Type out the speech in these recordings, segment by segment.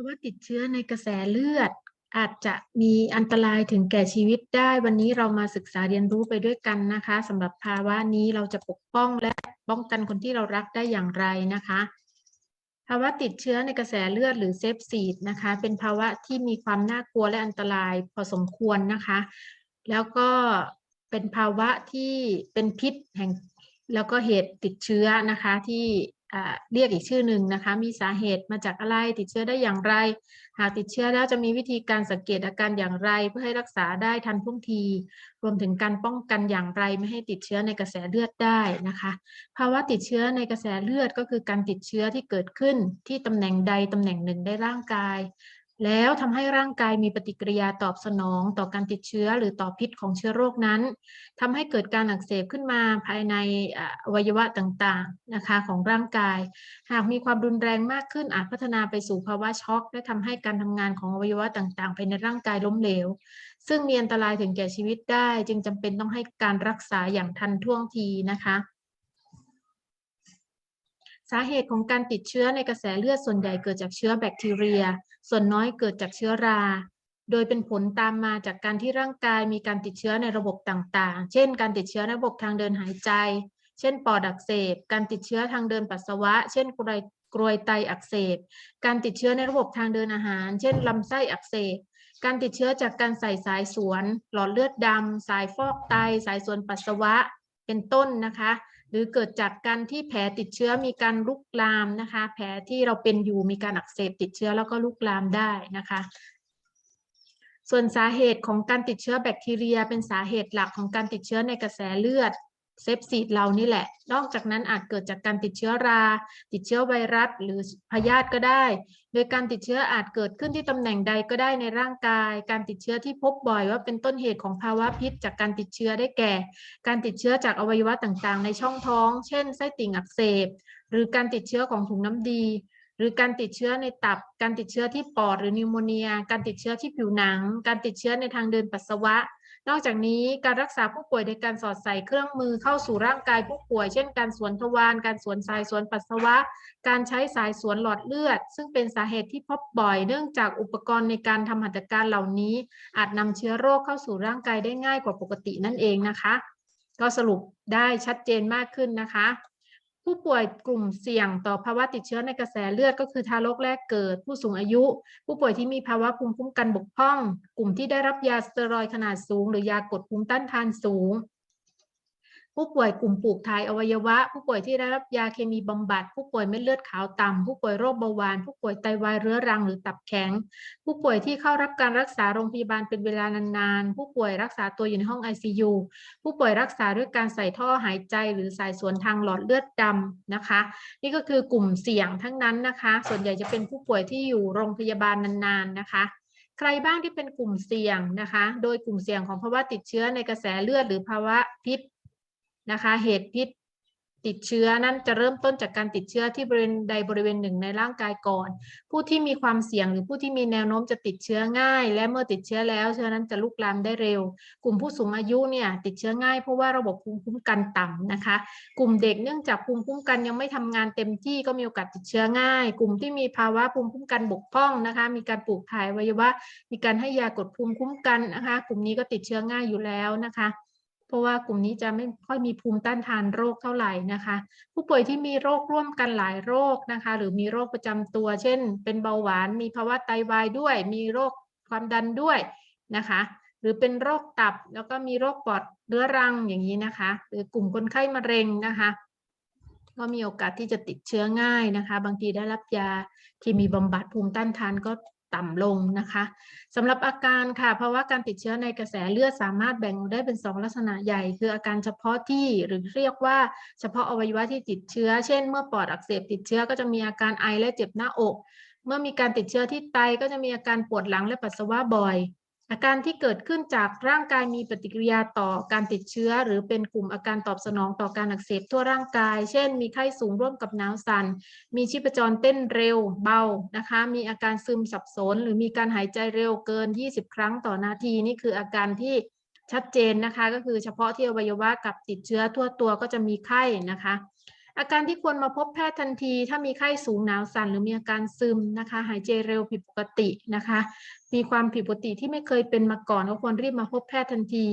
ภาวะติดเชื้อในกระแสเลือด อาจจะมีอันตรายถึงแก่ชีวิตได้ วันนี้เรามาศึกษาเรียนรู้ไปด้วยกันนะคะสำหรับภาวะนี้เราจะปกป้องและป้องกันคนที่เรารักได้อย่างไรนะคะภาวะติดเชื้อในกระแสเลือดหรือเซฟซีดนะคะ เป็นภาวะที่มีความน่ากลัวและอันตรายพอสมควรนะคะ แล้วก็เป็นภาวะที่เป็นพิษแห่ง แล้วก็เหตุติดเชื้อนะคะที่ เรียกอีกชื่อหนึ่งนะคะ มีสาเหตุมาจากอะไร ติดเชื้อได้อย่างไร หากติดเชื้อแล้วจะมีวิธีการสังเกตอาการอย่างไร เพื่อให้รักษาได้ทันท่วงที รวมถึงการป้องกันอย่างไรไม่ให้ติดเชื้อในกระแสเลือดได้นะคะ ภาวะติดเชื้อในกระแสเลือดก็คือการติดเชื้อที่เกิดขึ้นที่ตำแหน่งใดตำแหน่งหนึ่งในร่างกาย แล้วทำให้ร่างกายมีปฏิกิริยาตอบสนองต่อการติดเชื้อหรือต่อพิษของเชื้อโรคนั้นทำให้เกิดการอักเสบขึ้นมาภายในอวัยวะต่างๆนะคะของร่างกาย หากมีความรุนแรงมากขึ้นอาจพัฒนาไปสู่ภาวะช็อก และทำให้การทำงานของอวัยวะต่างๆภายในร่างกายล้มเหลว ซึ่งมีอันตรายถึงแก่ชีวิตได้ จึงจำเป็นต้องให้การรักษาอย่างทันท่วงทีนะคะ สาเหตุของการติดเชื้อในกระแสเลือดส่วนใหญ่เกิดจากเชื้อแบคทีเรีย ส่วนน้อยเกิดจากเชื้อรา โดยเป็นผลตามมาจากการที่ร่างกายมีการติดเชื้อในระบบต่างๆ เช่น การติดเชื้อในระบบทางเดินหายใจ เช่น ปอดอักเสบ การติดเชื้อทางเดินปัสสาวะ เช่นกรกรวยไตอักเสบ การติดเชื้อในระบบทางเดินอาหาร เช่น ลำไส้อักเสบ การติดเชื้อจากการใส่สายสวน หลอดเลือดดำ สายฟอกไต สายสวนปัสสาวะ เป็นต้นนะคะ หรือเกิดจากการที่แผลติดเชื้อมีการลุกลามนะคะ แผลที่เราเป็นอยู่มีการอักเสบติดเชื้อแล้วก็ลุกลามได้นะคะ ส่วนสาเหตุของการติดเชื้อแบคทีเรีย เป็นสาเหตุหลักของการติดเชื้อในกระแสเลือด เซฟซีดเรานี่แหละ นอกจากนั้นอาจเกิดจากการติดเชื้อรา ติดเชื้อไวรัส หรือพยาธิก็ได้ โดยการติดเชื้ออาจเกิดขึ้นที่ตำแหน่งใดก็ได้ในร่างกาย การติดเชื้อที่พบบ่อยว่าเป็นต้นเหตุของภาวะพิษ จากการติดเชื้อได้แก่ การติดเชื้อจากอวัยวะต่างๆ ในช่องท้อง เช่น ไส้ติ่งอักเสบ หรือการติดเชื้อของถุงน้ำดี หรือการติดเชื้อในตับ การติดเชื้อที่ปอดหรือนิวโมเนีย การติดเชื้อที่ผิวหนัง การติดเชื้อในทางเดินปัสสาวะ นอกจากนี้การรักษาผู้ป่วยโดยการสอดใส่เครื่องมือเข้าสู่ร่างกายผู้ป่วย เช่น การสวนทวาร การสวนสายสวนปัสสาวะ การใช้สายสวนหลอดเลือด ซึ่งเป็นสาเหตุที่พบบ่อย เนื่องจากอุปกรณ์ในการทำหัตถการเหล่านี้ อาจนำเชื้อโรคเข้าสู่ร่างกายได้ง่ายกว่าปกตินั่นเองนะคะ ก็สรุปได้ชัดเจนมากขึ้นนะคะ ผู้ป่วยกลุ่มเสี่ยงต่อภาวะติดเชื้อในกระแสเลือดก็คือทารกแรกเกิด ผู้สูงอายุ ผู้ป่วยที่มีภาวะภูมิคุ้มกันบกพร่อง กลุ่มที่ได้รับยาสเตียรอยขนาดสูง หรือยากดภูมิต้านทานสูง ผู้ป่วยกลุ่มปลูกถ่ายอวัยวะ ผู้ป่วยที่ได้รับยาเคมีบำบัด ผู้ป่วยเม็ดเลือดขาวต่ำผู้ป่วยโรคเบาหวาน ผู้ป่วยไตวายเรื้อรังหรือตับแข็ง ผู้ป่วยที่เข้ารับการรักษาโรงพยาบาลเป็นเวลานานๆ ผู้ป่วยรักษาตัวอยู่ในห้อง ICU ผู้ป่วยรักษาด้วยการใส่ท่อหายใจ หรือสายสวนทางหลอดเลือดดำนะคะ นี่ก็คือกลุ่มเสี่ยงทั้งนั้นนะคะ ส่วนใหญ่จะเป็นผู้ป่วยที่อยู่โรงพยาบาลนานๆนะคะใครบ้างที่เป็นกลุ่มเสี่ยงนะคะ โดยกลุ่มเสี่ยงของภาวะติดเชื้อในกระแสเลือดหรือภาวะพิษ นะคะ เหตุพิษติดเชื้อนั้นจะเริ่มต้นจากการติดเชื้อที่บริเวณใดบริเวณหนึ่งในร่างกายก่อน ผู้ที่มีความเสี่ยงหรือผู้ที่มีแนวโน้มจะติดเชื้อง่าย และเมื่อติดเชื้อแล้วเชื้อนั้นจะลุกลามได้เร็ว กลุ่มผู้สูงอายุเนี่ยติดเชื้อง่ายเพราะว่าระบบภูมิคุ้มกันต่ำนะคะ กลุ่มเด็กเนื่องจากภูมิคุ้มกันยังไม่ทำงานเต็มที่ก็มีโอกาสติดเชื้อง่าย กลุ่มที่มีภาวะภูมิคุ้มกันบกพร่องนะคะ มีการปลูกถ่ายวัยวะ มีการให้ยากดภูมิคุ้มกันนะคะ กลุ่มนี้ก็ติดเชื้อง่ายอยู่แล้วนะคะ เพราะว่ากลุ่มนี้จะไม่ค่อยมีภูมิต้านทานโรคเท่าไหร่นะคะ ผู้ป่วยที่มีโรคร่วมกันหลายโรคนะคะ หรือมีโรคประจำตัว เช่น เป็นเบาหวาน มีภาวะไตวายด้วย มีโรคความดันด้วยนะคะ หรือเป็นโรคตับแล้วก็มีโรคปอดเรื้อรังอย่างนี้นะคะ หรือกลุ่มคนไข้มะเร็งนะคะ ก็มีโอกาสที่จะติดเชื้อง่ายนะคะ บางทีได้รับยาที่มีบำบัดภูมิต้านทานก็ ต่ำลงนะคะสำหรับอาการค่ะเพราะว่าการติดเชื้อในกระแสเลือดสามารถแบ่งได้เป็นสองลักษณะใหญ่ คืออาการเฉพาะที่หรือเรียกว่าเฉพาะอวัยวะที่ติดเชื้อ เช่น เมื่อปอดอักเสบติดเชื้อก็จะมีอาการไอและเจ็บหน้าอก เมื่อมีการติดเชื้อที่ไตก็จะมีอาการปวดหลังและปัสสาวะบ่อย อาการที่เกิดขึ้นจากร่างกายมีปฏิกิริยาต่อการติดเชื้อ หรือเป็นกลุ่มอาการตอบสนองต่อการอักเสบทั่วร่างกาย เช่น มีไข้สูงร่วมกับหนาวสัน่น มีชีพจรเต้นเร็วเบา นะคะ มีอาการซึมสับสน หรือมีการหายใจเร็วเกิน 20 ครั้งต่อนาที นี่คืออาการที่ชัดเจนนะคะ ก็คือเฉพาะที่อวัยวะกับติดเชื้อทั่วตัวก็จะมีไข้นะคะ อาการที่ควรมาพบแพทย์ทันที ถ้ามีไข้สูงหนาวสั่นหรือมีอาการซึมนะคะ หายใจเร็วผิดปกตินะคะ มีความผิดปกติที่ไม่เคยเป็นมาก่อนก็ควรรีบมาพบแพทย์ทันที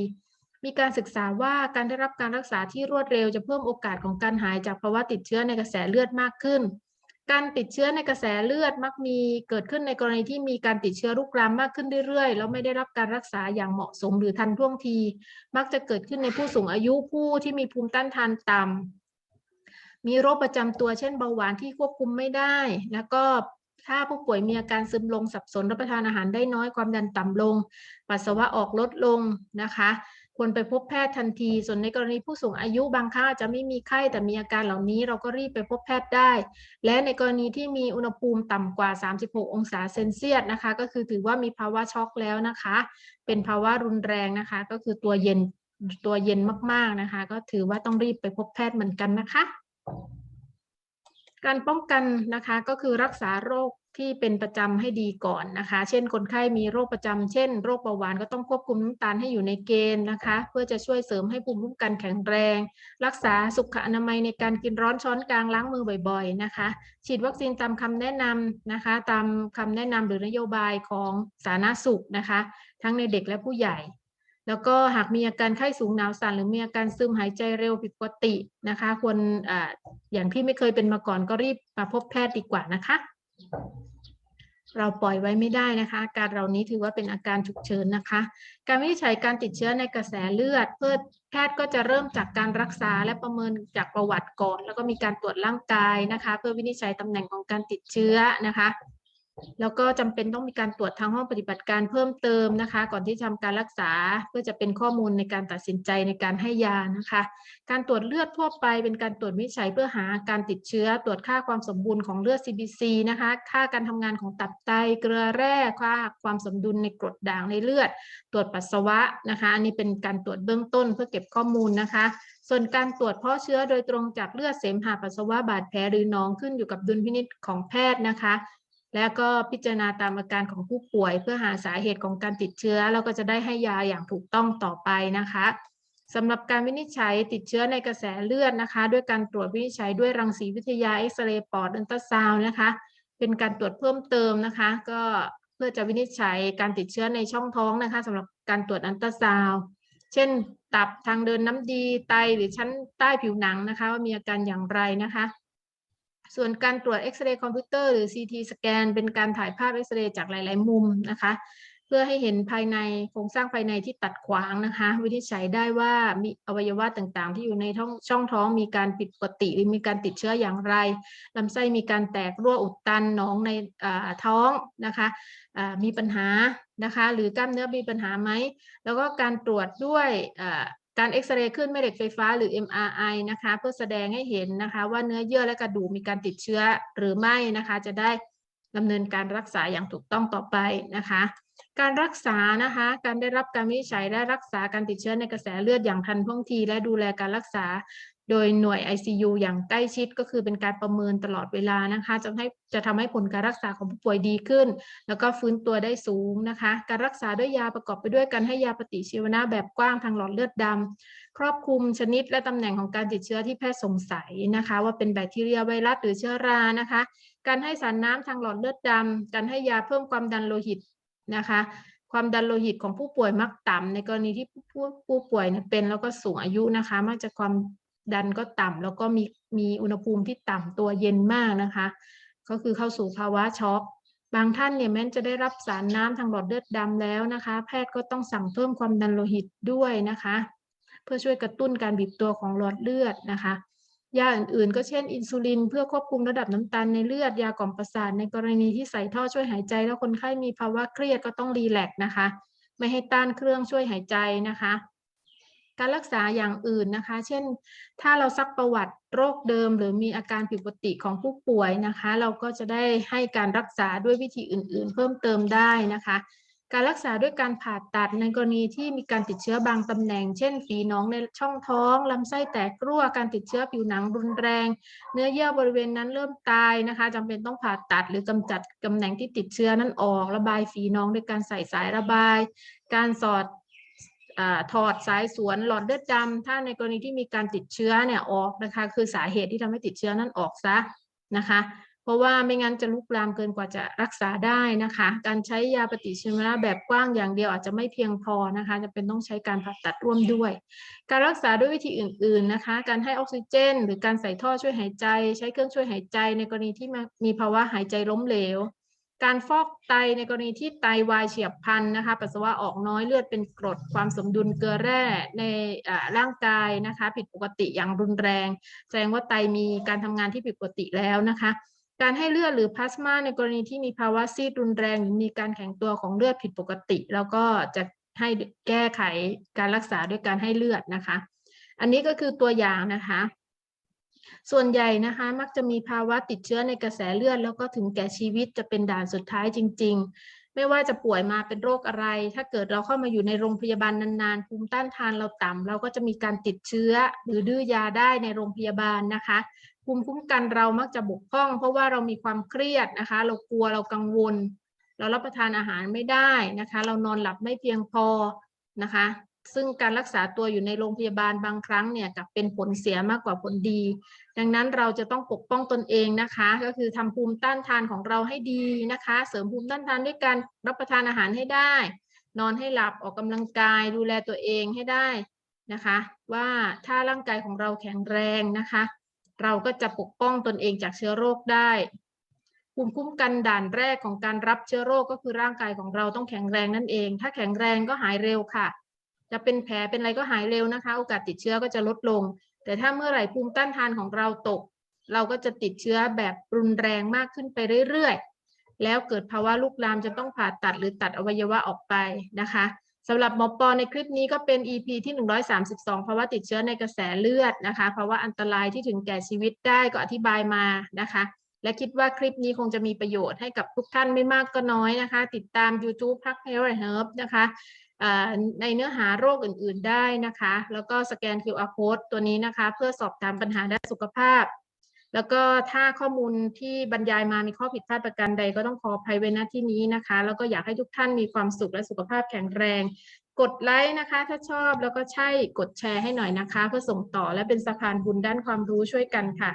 มีการศึกษาว่าการได้รับการรักษาที่รวดเร็วจะเพิ่มโอกาสของการหายจากภาวะติดเชื้อในกระแสเลือดมากขึ้น การติดเชื้อในกระแสเลือดมักมีเกิดขึ้นในกรณีที่มีการติดเชื้อรุกรามมากขึ้นเรื่อยๆ แล้วไม่ได้รับการรักษาอย่างเหมาะสมหรือทันท่วงที มักจะเกิดขึ้นในผู้สูงอายุผู้ที่มีภูมิต้านทานต่ำ มีโรคประจำตัวเช่นเบาหวานที่ควบคุมไม่ได้ แล้วก็ถ้าผู้ป่วยมีอาการซึมลงสับสนรับประทานอาหารได้น้อยความดันต่ำลง ปัสสาวะออกลดลงนะคะ ควรไปพบแพทย์ทันที ส่วนในกรณีผู้สูงอายุบางครั้งอาจจะไม่มีไข้แต่มีอาการเหล่านี้เราก็รีบไปพบแพทย์ได้ และในกรณีที่มีอุณหภูมิต่ำกว่า 36 องศาเซนเซียสนะคะ ก็คือถือว่ามีภาวะช็อกแล้วนะคะ เป็นภาวะรุนแรงนะคะ ก็คือตัวเย็นตัวเย็นมากๆนะคะ ก็ถือว่าต้องรีบไปพบแพทย์เหมือนกันนะคะ การป้องกันนะคะก็คือรักษาโรคที่เป็นประจำให้ดีก่อนนะคะ เช่น คนไข้มีโรคประจำเช่น โรคเบาหวานก็ต้องควบคุมน้ำตาลให้อยู่ในเกณฑ์นะคะ เพื่อจะช่วยเสริมให้ภูมิคุ้มกันแข็งแรง รักษาสุขอนามัยในการกินร้อนช้อนกลางล้างมือบ่อยๆนะคะ ฉีดวัคซีนตามคำแนะนำนะคะ ตามคำแนะนำหรือนโยบายของสาธารณสุขนะคะ ทั้งในเด็กและผู้ใหญ่ แล้วก็หากมีอาการไข้สูงหนาวสั่นหรือมีอาการซึมหายใจเร็วผิดปกตินะคะ ควรออย่างที่ไม่เคยเป็นมาก่อนก็รีบมาพบแพทย์ดีกว่านะคะ เราปล่อยไว้ไม่ได้นะคะ อาการเหล่านี้ถือว่าเป็นอาการฉุกเฉินนะคะ การวินิจฉัยการติดเชื้อในกระแสเลือด เพื่อแพทย์ก็จะเริ่มจากการรักษาและประเมินจากประวัติก่อน แล้วก็มีการตรวจร่างกายนะคะ เพื่อวินิจฉัยตำแหน่งของการติดเชื้อนะคะ แล้วก็จำเป็นต้องมีการตรวจทางห้องปฏิบัติการเพิ่มเติมนะคะ ก่อนที่จะทำการรักษาเพื่อจะเป็นข้อมูลในการตัดสินใจในการให้ยานะคะ การตรวจเลือดทั่วไปเป็นการตรวจวิจัยเพื่อหาการติดเชื้อ ตรวจค่าความสมบูรณ์ของเลือด CBC นะคะ ค่าการทำงานของตับไตเกลือแร่ค่าความสมดุลในกรดด่างในเลือด ตรวจปัสสาวะนะคะอันนี้เป็นการตรวจเบื้องต้นเพื่อเก็บข้อมูลนะคะส่วนการตรวจเพาะเชื้อโดยตรงจากเลือดเสมหะปัสสาวะบาดแผลหรือหนองขึ้นอยู่กับดุลพินิจของแพทย์นะคะ แล้วก็พิจารณาตามอาการของผู้ป่วย เพื่อหาสาเหตุของการติดเชื้อ แล้วก็จะได้ให้ยาอย่างถูกต้องต่อไปนะคะสำหรับการวินิจฉัยติดเชื้อในกระแสเลือดนะคะ ด้วยการตรวจวินิจฉัยด้วยรังสีวิทยาเอ็กซเรย์ปอดอัลตราซาวนะคะ เป็นการตรวจเพิ่มเติมนะคะ ก็เพื่อจะวินิจฉัยการติดเชื้อในช่องท้องนะคะสำหรับการตรวจอัลตราซาวเช่น ตับทางเดินน้ำดีไตหรือชั้นใต้ผิวหนังนะคะ ว่ามีอาการอย่างไรนะคะ ส่วนการตรวจเอ็กซเรย์คอมพิวเตอร์หรือ CT สแกนเป็นการถ่ายภาพเอ็กซเรย์จากหลาย ๆ มุมนะคะ เพื่อให้เห็นภายในโครงสร้างภายในที่ตัดขวางนะคะ วินิจฉัยได้ว่ามีอวัยวะต่างๆ ที่อยู่ในท้องช่องท้องมีการผิดปกติหรือมีการติดเชื้ออย่างไรลำไส้มีการแตกรั่วอุดตันหนองในท้องนะคะมีปัญหานะคะ หรือกล้ามเนื้อมีปัญหาไหมแล้วก็การตรวจด้วย การเอ็กซเรย์ขึ้นแม่เหล็กไฟฟ้าหรือ MRI นะคะ เพื่อแสดงให้เห็นนะคะ ว่าเนื้อเยื่อและกระดูกมีการติดเชื้อหรือไม่นะคะ จะได้ดำเนินการรักษาอย่างถูกต้องต่อไปนะคะ การรักษานะคะ การได้รับการวินิจฉัยและรักษาการติดเชื้อในกระแสเลือดอย่างทันท่วงที และดูแลการรักษา โดยหน่วย ICU อย่างใกล้ชิดก็คือเป็นการประเมินตลอดเวลานะคะจะให้จะทำให้ผลการรักษาของผู้ป่วยดีขึ้น แล้วก็ฟื้นตัวได้สูงนะคะ การรักษาด้วยยาประกอบไปด้วยการให้ยาปฏิชีวนะแบบกว้างทางหลอดเลือดดำครอบคลุมชนิดและตำแหน่งของการติดเชื้อที่แพทย์สงสัยนะคะ ว่าเป็นแบคทีเรียไวรัสหรือเชื้อรานะคะ การให้สารน้ำทางหลอดเลือดดำการให้ยาเพิ่มความดันโลหิตนะคะความดันโลหิตของผู้ป่วยมักต่ำในกรณีที่ผู้ผู้ป่วยเนี่ยเป็นแล้วก็สูงอายุนะคะมักจะความ ดันก็ต่ำแล้วก็มีมีอุณหภูมิที่ต่ำตัวเย็นมากนะคะ ก็คือเข้าสู่ภาวะช็อกบางท่านเนี่ยแม้จะได้รับสารน้ำทางหลอดเลือดดำแล้วนะคะ แพทย์ก็ต้องสั่งเพิ่มความดันโลหิตด้วยนะคะ เพื่อช่วยกระตุ้นการบีบตัวของหลอดเลือดนะคะยาอื่นๆ ก็เช่น อินซูลินเพื่อควบคุมระดับน้ำตาลในเลือดยากล่อมประสาทในกรณีที่ใส่ท่อช่วยหายใจ แล้วคนไข้มีภาวะเครียดก็ต้องรีแลกซ์นะคะ ไม่ให้ต้านเครื่องช่วยหายใจนะคะ การรักษาอย่างอื่นนะคะ เช่น ถ้าเราซักประวัติโรคเดิม หรือมีอาการผิดปกติของผู้ป่วยนะคะ เราก็จะได้ให้การรักษาด้วยวิธีอื่น ๆ เพิ่มเติมได้นะคะ การรักษาด้วยการผ่าตัดในกรณีที่มีการติดเชื้อบางตำแหน่ง เช่นฝีหนองในช่องท้องลำไส้แตกรั่วการติดเชื้อผิวหนังรุนแรง เนื้อเยื่อบริเวณนั้นเริ่มตายนะคะจำเป็นต้องผ่าตัดหรือกำจัดตำแหน่งที่ติดเชื้อนั้นออก ระบายฝีหนองด้วยการใส่สายระบาย การสอด ถอดสายสวนหลอดเลือดดำถ้าในกรณีที่มีการติดเชื้อเนี่ยออกนะคะ คือสาเหตุที่ทำให้ติดเชื้อนั้นออกซะนะคะ เพราะว่าไม่งั้นจะลุกลามเกินกว่าจะรักษาได้นะคะ การใช้ยาปฏิชีวนะแบบกว้างอย่างเดียวอาจจะไม่เพียงพอนะคะจะเป็นต้องใช้การผ่าตัดร่วมด้วย การรักษาด้วยวิธีอื่น ๆนะคะ การให้ออกซิเจน หรือการใส่ท่อช่วยหายใจ ใช้เครื่องช่วยหายใจ ในกรณีที่มีภาวะหายใจล้มเหลว การฟอกไตในกรณีที่ไตวายเฉียบพลันนะคะ ปัสสาวะออกน้อยเลือดเป็นกรดความสมดุลเกลือแร่ในร่างกายนะคะ ผิดปกติอย่างรุนแรง แสดงว่าไตมีการทำงานที่ผิดปกติแล้วนะคะ การให้เลือดหรือพลาสมาในกรณีที่มีภาวะซีดรุนแรงหรือมีการแข็งตัวของเลือดผิดปกติ แล้วก็จะให้แก้ไขการรักษาด้วยการให้เลือดนะคะ อันนี้ก็คือตัวอย่างนะคะ ส่วนใหญ่นะคะมักจะมีภาวะติดเชื้อในกระแสเลือด แล้วก็ถึงแก่ชีวิตจะเป็นด่านสุดท้ายจริง ๆ ไม่ว่าจะป่วยมาเป็นโรคอะไร ถ้าเกิดเราเข้ามาอยู่ในโรงพยาบาลนานๆภูมิต้านทานเราต่ำเราก็จะมีการติดเชื้อหรือดื้อยาได้ในโรงพยาบาลนะคะภูมิคุ้มกันเรามักจะบกพร่อง เพราะว่าเรามีความเครียดนะคะ เรากลัวเรากังวล เรารับประทานอาหารไม่ได้นะคะ เรานอนหลับไม่เพียงพอนะคะ ซึ่งการรักษาตัวอยู่ในโรงพยาบาลบางครั้งเนี่ยกับเป็นผลเสียมากกว่าผลดี ดังนั้นเราจะต้องปกป้องตนเองนะคะ ก็คือทำภูมิต้านทานของเราให้ดีนะคะ เสริมภูมิต้านทานด้วยการรับประทานอาหารให้ได้ นอนให้หลับออกกำลังกาย ดูแลตัวเองให้ได้นะคะ ว่าถ้าร่างกายของเราแข็งแรงนะคะ เราก็จะปกป้องตนเองจากเชื้อโรคได้ภูมิคุ้มกันด่านแรกของการรับเชื้อโรคก็คือร่างกายของเราต้องแข็งแรงนั่นเอง ถ้าแข็งแรงก็หายเร็วค่ะ จะเป็นแผลเป็นอะไรก็หายเร็วนะคะ โอกาสติดเชื้อก็จะลดลง แต่ถ้าเมื่อไหร่ภูมิต้านทานของเราตก เราก็จะติดเชื้อแบบรุนแรงมากขึ้นไปเรื่อยๆ แล้วเกิดภาวะลุกลามจะต้องผ่าตัดหรือตัดอวัยวะออกไปนะคะสำหรับหมอปอในคลิปนี้ก็เป็น EP ที่ 132 ภาวะติดเชื้อในกระแสเลือดนะคะภาวะอันตรายที่ถึงแก่ชีวิตได้ก็อธิบายมานะคะ และคิดว่าคลิปนี้คงจะมีประโยชน์ให้กับทุกท่านไม่มากก็น้อยนะคะ ติดตาม YouTube พัก Health and Herb นะคะ ในเนื้อหาโรคอื่นๆได้นะคะ แล้วก็สแกน QR code ตัวนี้นะคะ เพื่อสอบถามปัญหาด้านสุขภาพ แล้วก็ถ้าข้อมูลที่บรรยายมามีข้อผิดพลาดประการใดก็ต้องขออภัยไว้ณที่นี้นะคะ แล้วก็อยากให้ทุกท่านมีความสุขและสุขภาพแข็งแรง กดไลค์นะคะ ถ้าชอบแล้วก็ใช่กดแชร์ให้หน่อยนะคะ เพื่อส่งต่อและเป็นสะพานบุญด้านความรู้ช่วยกันค่ะ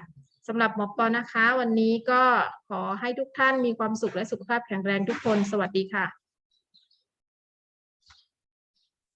สำหรับหมอปอนะคะ วันนี้ก็ขอให้ทุกท่านมีความสุขและสุขภาพแข็งแรงทุกคน สวัสดีค่ะ